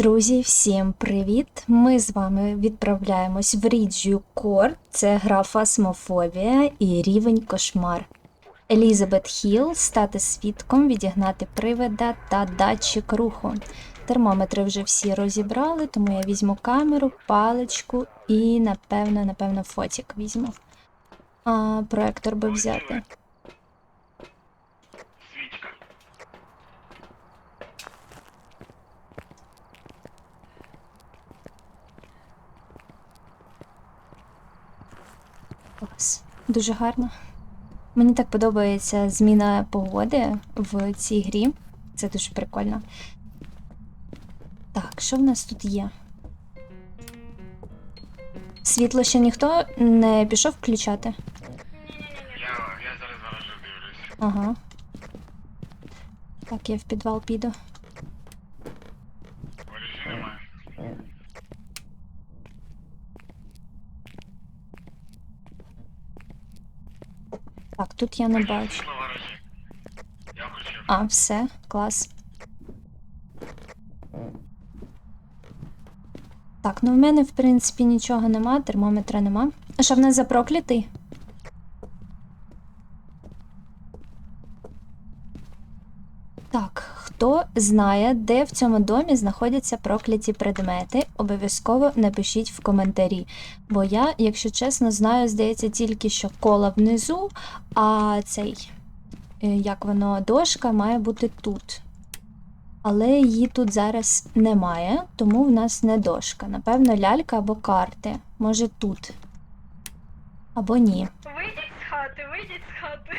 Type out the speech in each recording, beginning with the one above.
Друзі, всім привіт! Ми з вами відправляємось в Ріджю Кор. Це гра Фасмофобія і рівень кошмар. Елізабет Хіл стати свідком, відігнати привида та датчик руху. Термометри вже всі розібрали, тому я візьму камеру, паличку і, напевно, напевно, фотік візьму. А, проектор би взяти. Клас. Дуже гарно. Мені так подобається зміна погоди в цій грі. Це дуже прикольно. Так, що в нас тут є? Світло ще ніхто не пішов включати. Я, я зараз заражу дивлюсь. Ага. Так, я в підвал піду. Валежі немає. Так, тут я не бачу. А, все, клас. Так, ну в мене, в принципі, нічого нема, термометра нема. А що в нас за проклятий? Так, хто знає, де в цьому домі знаходяться прокляті предмети, обов'язково напишіть в коментарі. Бо я, якщо чесно, знаю, здається, тільки що кола внизу, а цей е, як воно, дошка має бути тут. Але її тут зараз немає, тому в нас не дошка. Напевно, лялька або карти. Може тут. Або ні. Вийдіть з хати, вийдіть з хати.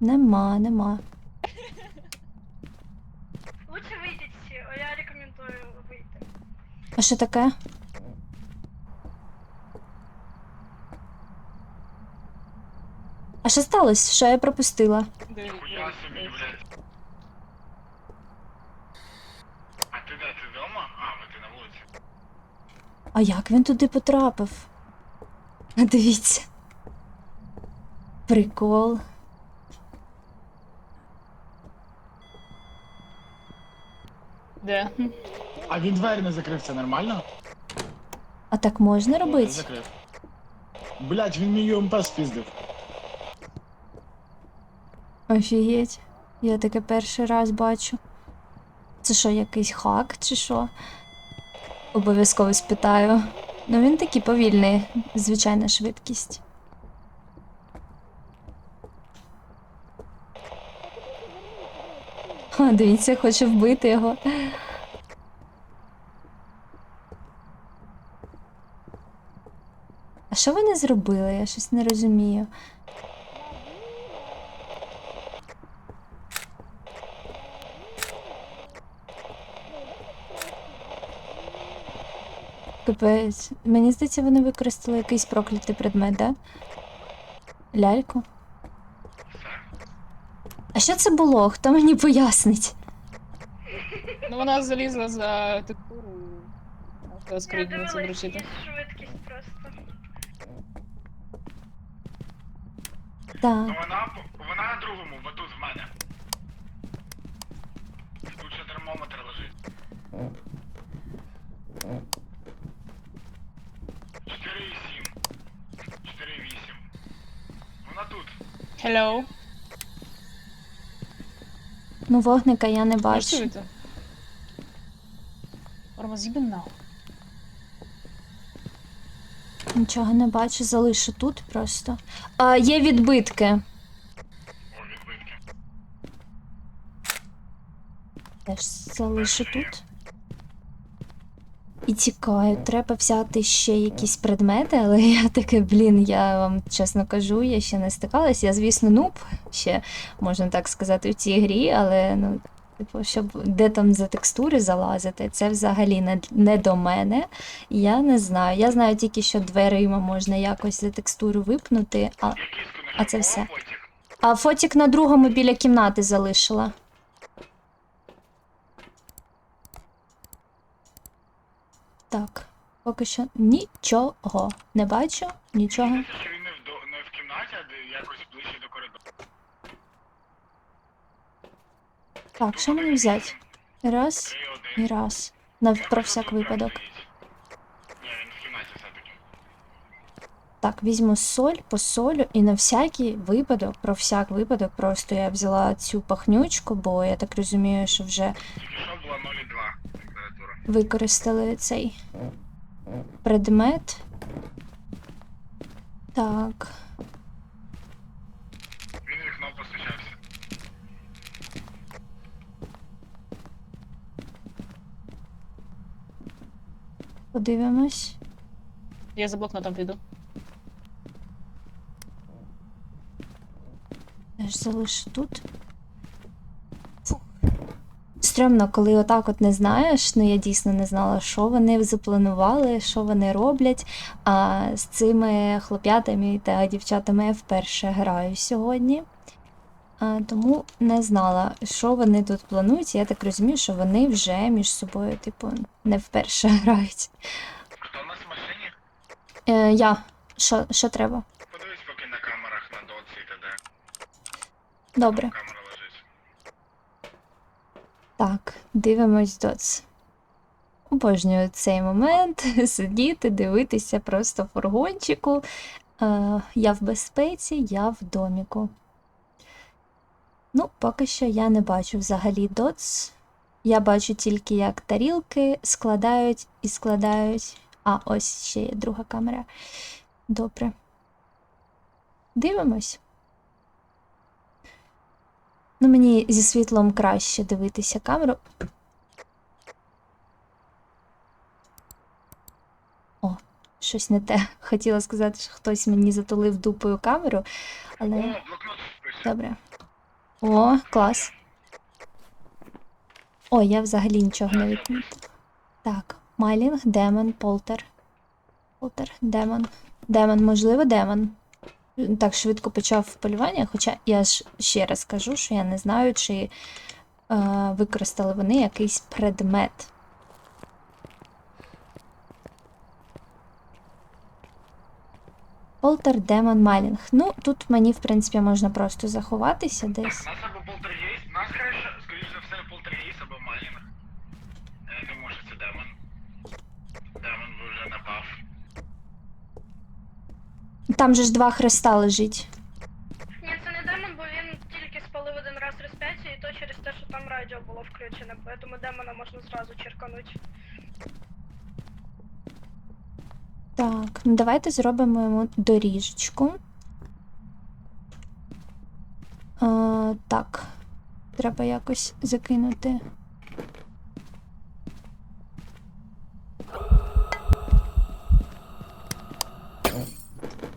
Нема, нема. Лучше вийдіть всі, а я рекомендую вийти. А що таке? А що сталося? Що я пропустила? Ніхуя собі, блядь. А ти де, ти вдома? А, ви ти на вулиці. А як він туди потрапив? Дивіться. Прикол. Де? А він двері не закрив, це нормально? А так можна Не робити? закрив. Блять, він мій ЮМП спіздив. Офігеть. Я таке перший раз бачу. Це що, якийсь хак чи що? Обов'язково спитаю. Ну він такий повільний, звичайна швидкість. Ха, дивіться, хоче вбити його. Що вони зробили? Я щось не розумію. Капець. Мені здається, вони використали якийсь проклятий предмет, да? Ляльку. А що це було? Хто мені пояснить? Ну вона залізла за текстуру. Можна це вручити. її швидкість просто. Ну Так. вона, вона на другому, бо тут в мене. Тут ще термометр лежить. 4,7. 4,8. Вона тут. Hello. Ну, вогника я не бачу. чуєте? Ормазібен нахуй. Нічого не бачу, залишу тут просто. А, є відбитки. Теж залишу тут. І тікаю. Треба взяти ще якісь предмети, але я таке, блін, я вам чесно кажу, я ще не стикалась. Я, звісно, нуб, ще можна так сказати, в цій грі, але ну. Типу, щоб де там за текстури залазити, це взагалі не, не до мене. Я не знаю. Я знаю тільки, що дверима можна якось за текстуру випнути, а, А це все. А фотік на другому біля кімнати залишила. Так, поки що нічого. Не бачу, нічого. Здається, що він не в, до- не в кімнаті, а де якось ближче до коридору. Так, що мені взяти? Раз і раз. На про всяк випадок. Так, візьму соль, посолю і на всякий випадок, про всяк випадок, просто я взяла цю пахнючку, бо я так розумію, що вже Тільки що була 0,2 температура. використали цей предмет. Так, подивимось. Я за блокнотом піду. Я ж залишу тут. Фух. Стрьомно, коли отак от не знаєш, ну я дійсно не знала, що вони запланували, що вони роблять. А з цими хлоп'ятами та дівчатами я вперше граю сьогодні. А, тому не знала, що вони тут планують. Я так розумію, що вони вже між собою, типу, не вперше грають. Хто у нас в машині? Е, я. Що, що треба? Подивись поки на камерах на доці і т.д. Добре. Камера лежить. Так, дивимось доц. Обожнюю цей момент сидіти, дивитися просто в фургончику. Е, я в безпеці, я в доміку. Ну, поки що я не бачу взагалі доц. Я бачу тільки, як тарілки складають і складають. А, ось ще є друга камера. Добре. Дивимось. Ну, мені зі світлом краще дивитися камеру. О, щось не те. Хотіла сказати, що хтось мені затулив дупою камеру, але добре. О, клас. О, я взагалі нічого не відмітила. Так, Майлінг, демон, полтер. Полтер, демон. Демон, можливо, демон. Так швидко почав полювання, хоча я ж ще раз кажу, що я не знаю, чи е, використали вони якийсь предмет. Полтер, демон, Майлінг. Ну, тут мені, в принципі, можна просто заховатися десь. Нас або полтергейст, нас краще, скоріш за все, полтергейст або майнінг. Я думаю, що це демон. Демон би вже напав. Там же ж два хреста лежить. Ні, це не демон, бо він тільки спалив один раз розп'яття, і то через те, що там радіо було включене, тому демона можна зразу черкануть. Так, ну давайте зробимо йому доріжечку. А, так, треба якось закинути.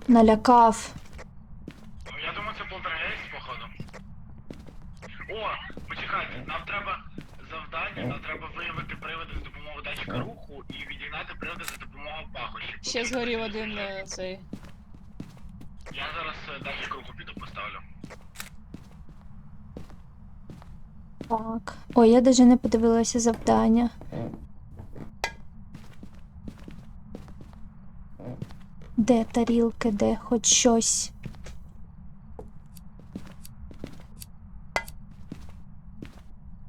Налякав. Ну, Я думаю, це полтергейст, походу. О, почекайте, нам треба завдання, нам треба виявити приводи з допомогою датчика руху і відігнати приводи за допомогою пахощів. Ще згорів один е, цей. Я зараз е, датчик руху піду поставлю. Так. Ой, я навіть не подивилася завдання. Де тарілки, де хоч щось.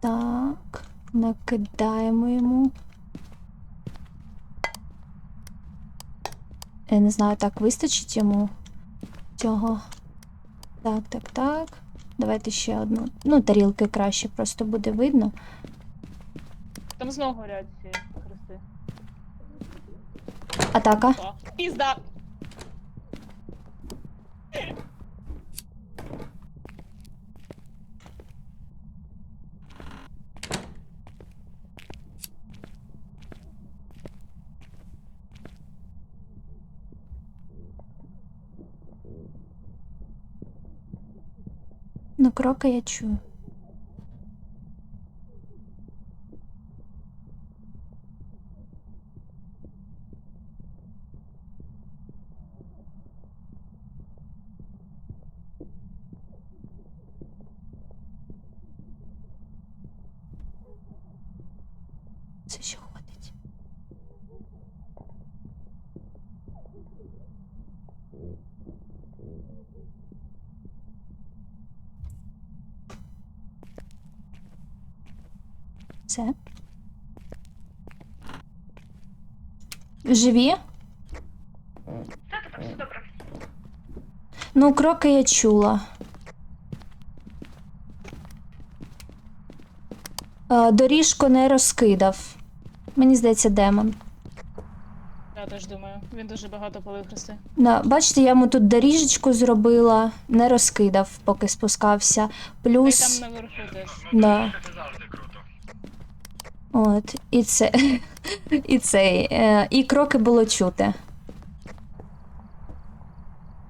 Так, накидаємо йому. Я не знаю, так вистачить йому цього. Так, так, так. Давайте ще одну. Ну, тарілки краще просто буде видно. Там знову горять ці хрести. Атака. Пізда! Крока я чую. Це ще ходить. Це. Живі? Та-та-та, все добре. Ну, кроки я чула. Е, Доріжку не розкидав. Мені здається, демон. Я теж думаю. Він дуже багато хрести. Да, бачите, я йому тут доріжечку зробила, не розкидав, поки спускався. Плюс. там наверху теж. Ну, Да. От, і це. І цей. е, І кроки було чути.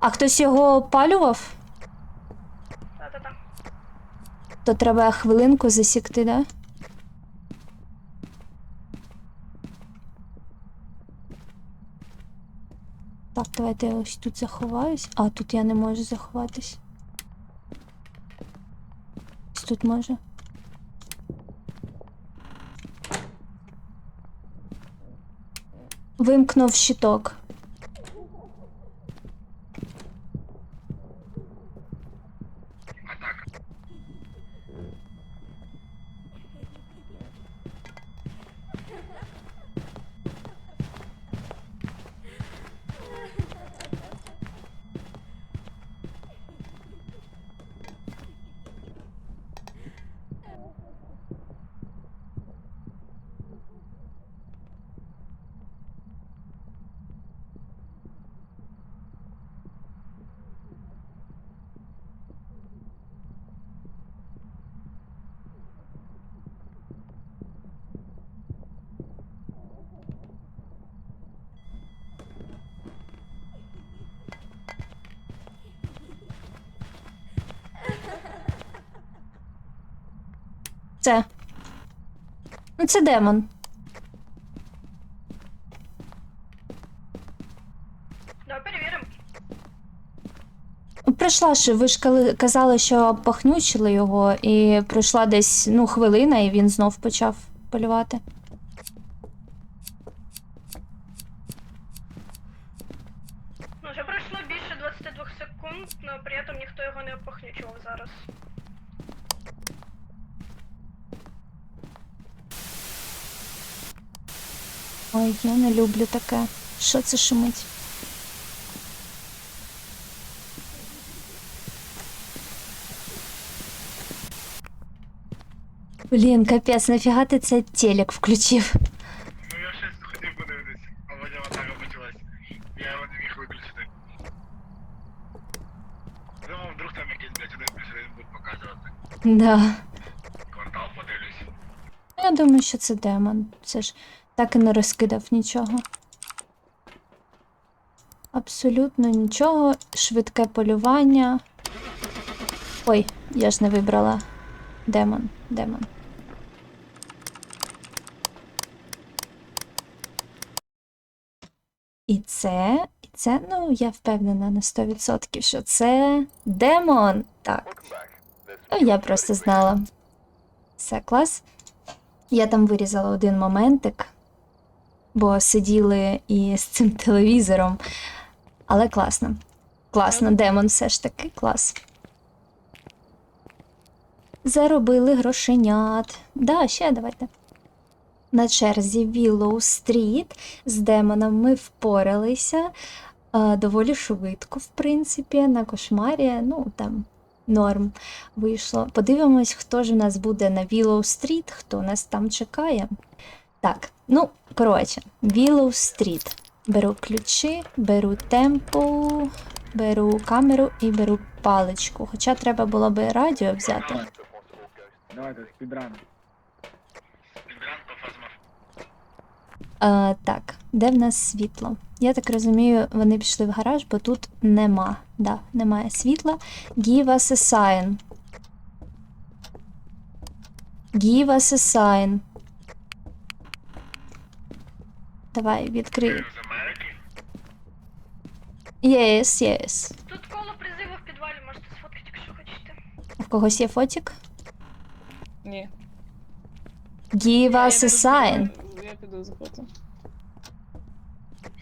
А хтось його опалював? Та-та-та. То треба хвилинку засікти, да? Так, давайте я ось тут заховаюсь. А, тут я не можу заховатись. Ось тут може. Вимкнув щиток. Атака. Це. Ну, це демон. Да, перевіримо. Прийшла ж, ви ж казали, що пахнючили його, і пройшла десь ну, хвилина, і він знов почав полювати. Ну, вже пройшло більше 22 секунд, але при цьому ніхто його не опохнючував зараз. Ой, я не люблю таке. Що це шумить? Блін, капець, нафіга ти це телек включив? Ну я щось хотів подивитись, а потім атака почалась. Я його не міг виключити. Думав, вдруг там якийсь, блядь, один плюс один буде показувати. Да. Квартал подивлюсь. Я думаю, що це демон. Це ж Так і не розкидав нічого. Абсолютно нічого. Швидке полювання. Ой, я ж не вибрала. Демон, демон. І це, і це, ну, я впевнена на 100%, що це демон. Так. Ну, я просто знала. Все, клас. Я там вирізала один моментик, бо сиділи і з цим телевізором. Але класно. Класно, демон все ж таки клас. Заробили грошенят. Да, ще давайте. На черзі Willow Street. З демоном ми впоралися. доволі швидко, в принципі, на кошмарі. Ну, там норм вийшло. Подивимось, хто ж у нас буде на Willow Street, хто нас там чекає. Так, ну, коротше, Willow Street. Беру ключі, беру темпу, беру камеру і беру паличку. Хоча треба було би радіо взяти. Давайте, спідран. А, так, де в нас світло? Я так розумію, вони пішли в гараж, бо тут нема. Да, немає світла. Give us a sign. Give us a sign. Давай, відкрий. Yes, yes. Тут коло призиву в підвалі можете сфоткати, якщо хочете. В когось є фотик? Ні. Give Я- я us a піду sign. Я піду за фото.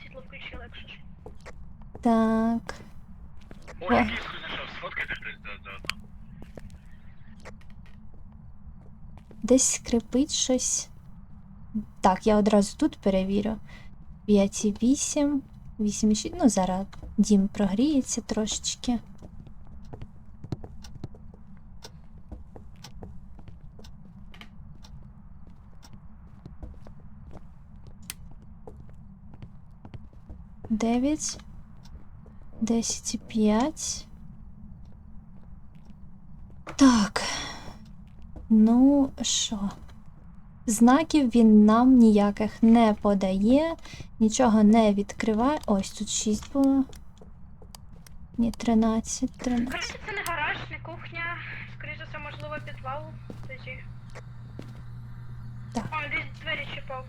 Світло включили, якщо ж. Так. О, я кіску знайшов, сфоткайте хтось до одного. Десь скрипить щось. Так, я одразу тут перевірю. 5,8, 8,6. Ну, зараз дім прогріється трошечки. Дев'ять. Десять і п'ять. Так. Ну, що? Знаків він нам ніяких не подає, нічого не відкриває. Ось тут 6 було. Ні, 13, 13. Коротше, це не гараж, не кухня. Скоріше, це можливо підвал. Тоді. Так. О, десь двері чіпав.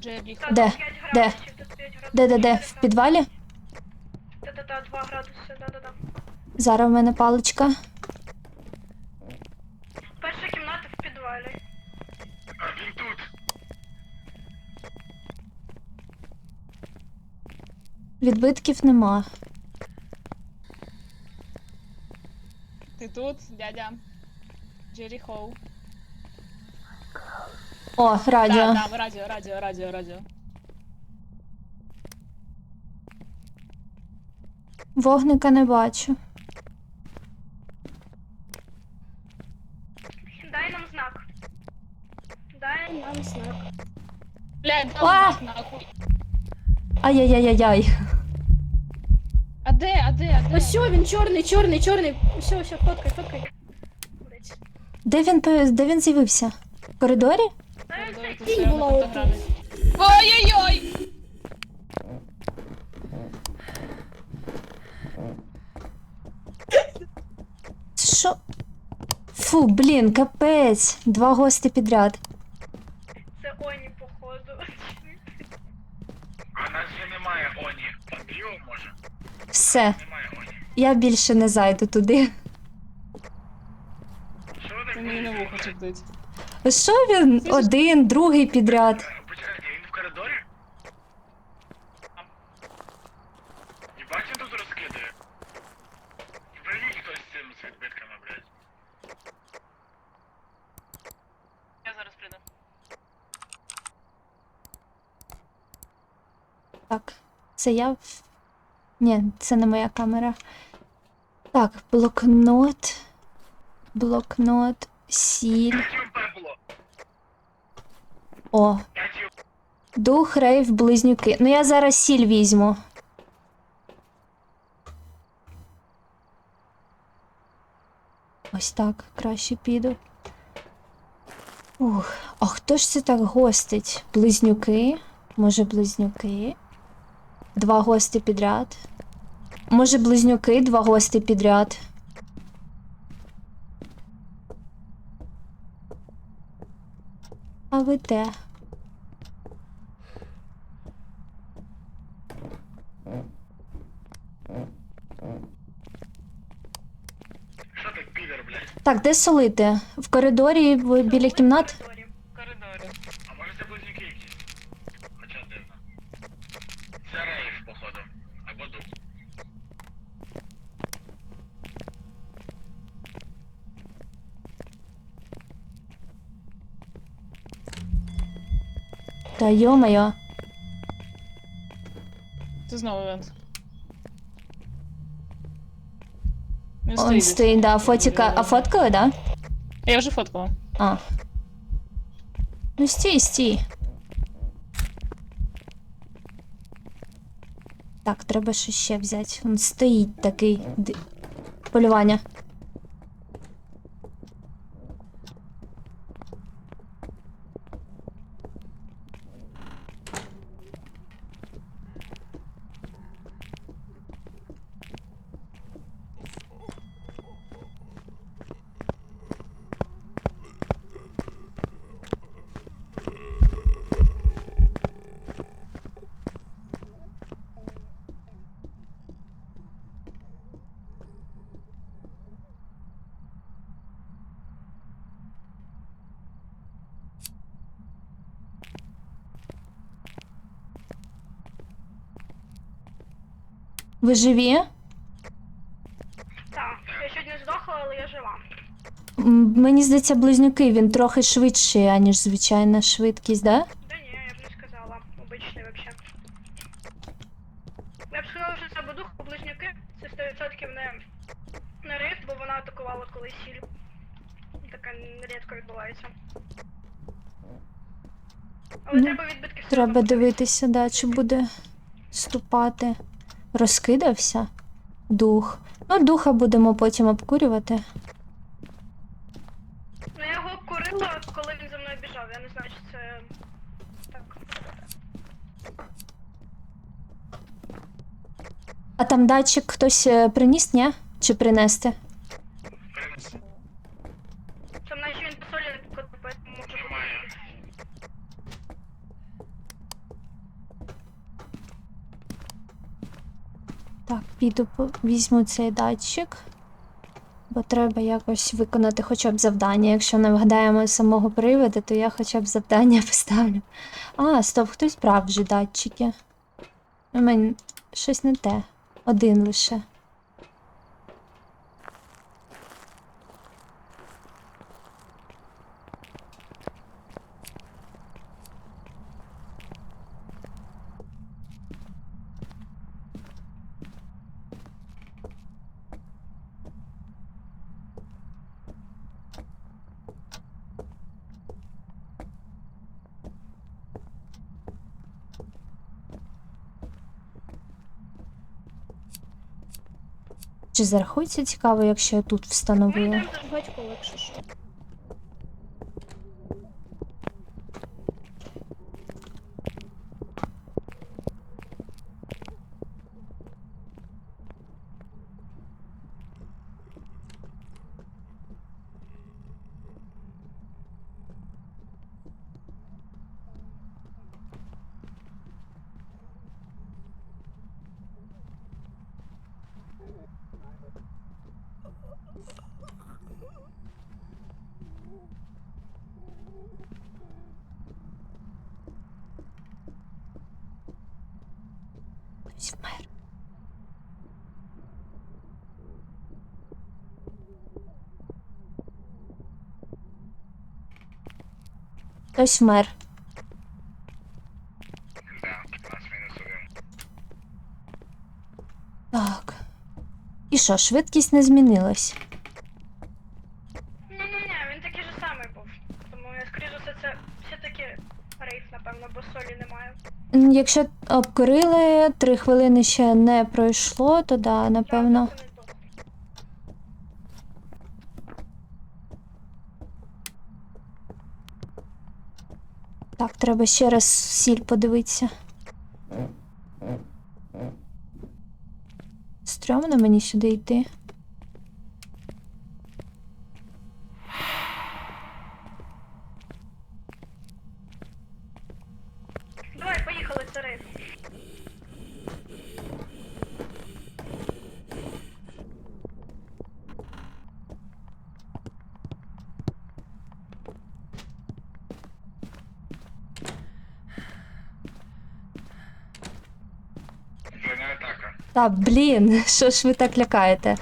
Джері. Та, Де? тут 5 Де? градусів, тут 5 градусів. Де, де, де? В підвалі? Та-та-та, 2 градуси, да-да-да. Зараз в мене паличка. Перша кімната в підвалі. Він тут. Відбитків нема. Ти тут, дядя. Джері Хоу. О, радіо. Так, так, радіо, радіо, радіо, радіо. Вогника не бачу. Дай нам знак. Дай нам знак. Блядь, А! там нахуй. Ай-яй-яй-яй. А де, а де, а де? Ось все, він чорний, чорний, чорний. Все, все, фоткай, фоткай. Де він, пе- де він з'явився? В коридорі? Коридорі Кінь була отут. Ой-ой-ой! Що? Фу, блін, капець. Два гості підряд. Це Оні, походу. А нас вже немає Оні. Андрію може? Все, я більше не зайду туди. Що Це мені на вухо чудить. Що він? Один, другий підряд. Почекайте, він в коридорі? Бачите, тут розкидає. Прийміть хтось з цим з відбитками, блядь. Я зараз прийду. Так, це я. в- Ні, це не моя камера. Так, блокнот. Блокнот, сіль. О, дух, рейв, близнюки. Ну я зараз сіль візьму. Ось так, краще піду. Ух, а хто ж це так гостить? Близнюки? Може, близнюки? Два гості підряд. Може, близнюки, два гості підряд. А ви де? Так, де солити? В коридорі біля кімнат? Та йо-моє. Це знову івент. Він Он стоїть. стоїть, да, фотіка. А фоткали, да? Я вже фоткала. А. Ну стій, стій. Так, треба щось ще взяти. Він стоїть такий. ди- Полювання. Ви живі? Так, я сьогодні здохла, але я жива. Мені здається, близнюки він трохи швидший, аніж звичайна швидкість, да? Да ні, я б не сказала. Обичний вообще. Я б сказала, що це бодух близнюки. Це 100% не, не рифт, бо вона атакувала колись сіль. Така рідко відбувається. Але Ну, треба відбитки все Треба дивитися, да, чи буде ступати. Розкидався дух. Ну, духа будемо потім обкурювати. Ну я його обкурила, коли він за мною біжав. Я не знаю, чи це так. А там датчик хтось е, приніс, ні? Чи принести? Там наче він по солі не покотив, поэтому може Немає. Так, піду візьму цей датчик. Бо треба якось виконати хоча б завдання. Якщо не вгадаємо самого приводу, то я хоча б завдання поставлю. А, стоп, хтось брав вже датчики. У мене щось не те. Один лише. Чи зарахується цікаво, якщо я тут встановила? Батько, якщо що. Хтось вмер. Хтось вмер. Так. І що, швидкість не змінилась? Ні-ні-ні, він такий же самий був. Тому я скоріше за все це все-таки рейф, напевно, бо солі немає. М, Якщо обкурили, три хвилини ще не пройшло, то да, напевно. Так, треба ще раз сіль подивитися. Стрьомно мені сюди йти. Давай, поїхали, це рейф. Броня атака. Та блін, що ж ви так лякаєте?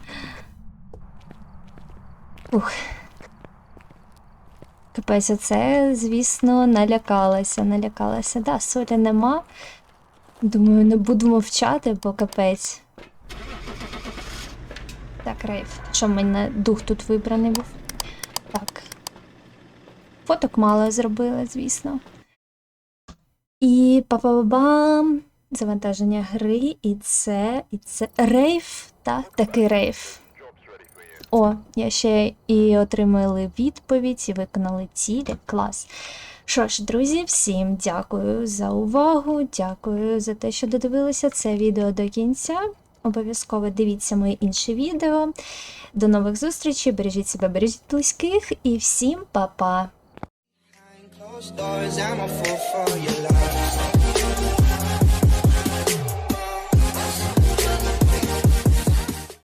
Ух. Капець, це, звісно, налякалася, налякалася. Да, солі нема. Думаю, не буду мовчати, бо капець. Так, Рейф, що в мене дух тут вибраний був? Так. Фоток мало зробила, звісно. І па-па-бам! Завантаження гри, і це, і це рейф, так, такий рейф. О, я ще і отримали відповідь, і виконали цілі. Клас. Що ж, друзі, всім дякую за увагу, дякую за те, що додивилися це відео до кінця. Обов'язково дивіться мої інші відео. До нових зустрічей, бережіть себе, бережіть близьких і всім па-па!